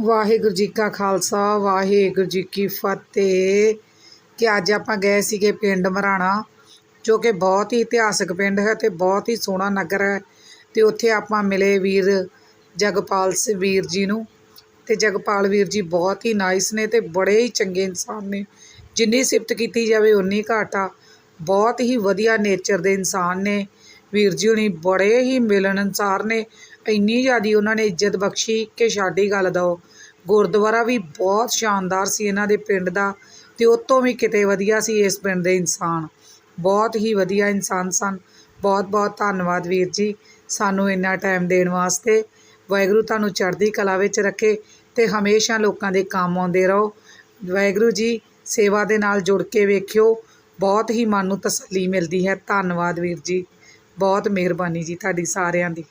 ਵਾਹਿਗੁਰੂ ਜੀ ਕਾ ਖਾਲਸਾ, ਵਾਹਿਗੁਰੂ ਜੀ ਕੀ ਫਤਿਹ। ਕਿ ਅੱਜ ਆਪਾਂ ਗਏ ਸੀਗੇ ਪਿੰਡ ਮਰਾਣਾ, ਜੋ ਕਿ ਬਹੁਤ ਹੀ ਇਤਿਹਾਸਕ ਪਿੰਡ ਹੈ ਤੇ ਬਹੁਤ ਹੀ ਸੋਹਣਾ ਨਗਰ ਹੈ। ਤੇ ਉੱਥੇ ਆਪਾਂ ਮਿਲੇ ਵੀਰ ਜਗਪਾਲ ਸ, ਵੀਰ ਜੀ ਨੂੰ। ਤੇ ਜਗਪਾਲ ਵੀਰ ਜੀ ਬਹੁਤ ਹੀ ਨਾਈਸ ਨੇ ਤੇ ਬੜੇ ਹੀ ਚੰਗੇ ਇਨਸਾਨ ਨੇ। ਜਿੰਨੀ ਸਿਫਤ ਕੀਤੀ ਜਾਵੇ, ਉਨੀ ਘੱਟ। ਆ ਬਹੁਤ ਹੀ ਵਧੀਆ ਨੇਚਰ ਦੇ ਇਨਸਾਨ ਨੇ। ਵੀਰ ਜੀ ਹੁਣੀ ਬੜੇ ਹੀ ਮਿਲਣਸਾਰ ਨੇ, ਇੰਨੀ ਜ਼ਿਆਦੀ ਉਹਨਾਂ ਨੇ ਇੱਜ਼ਤ ਬਖਸ਼ੀ ਕਿ ਸਾਡੀ ਗੱਲ ਦੋ ਗੁਰਦੁਆਰਾ ਵੀ ਬਹੁਤ ਸ਼ਾਨਦਾਰ ਸੀ ਇਹਨਾਂ ਦੇ ਪਿੰਡ ਦਾ ਤੇ ਉਹ ਤੋਂ ਵੀ ਕਿਤੇ ਵਧੀਆ ਸੀ ਇਸ ਪਿੰਡ ਦੇ ਇਨਸਾਨ। ਬਹੁਤ ਹੀ ਵਧੀਆ ਇਨਸਾਨ ਸਨ। ਬਹੁਤ ਬਹੁਤ ਧੰਨਵਾਦ ਵੀਰ ਜੀ ਸਾਨੂੰ ਇੰਨਾ ਟਾਈਮ ਦੇਣ ਵਾਸਤੇ। ਵਾਹਿਗੁਰੂ ਤੁਹਾਨੂੰ ਚੜ੍ਹਦੀ ਕਲਾ ਵਿੱਚ ਰੱਖੇ ਤੇ ਹਮੇਸ਼ਾ ਲੋਕਾਂ ਦੇ ਕੰਮ ਆਉਂਦੇ ਰਹੋ। ਵਾਹਿਗੁਰੂ ਜੀ, ਸੇਵਾ ਦੇ ਨਾਲ ਜੁੜ ਕੇ ਵੇਖਿਓ। ਬਹੁਤ ਹੀ ਮਨ ਨੂੰ ਤਸੱਲੀ ਮਿਲਦੀ ਹੈ। ਧੰਨਵਾਦ ਵੀਰ ਜੀ। ਬਹੁਤ ਮਿਹਰਬਾਨੀ ਜੀ ਤੁਹਾਡੀ ਸਾਰਿਆਂ ਦੀ।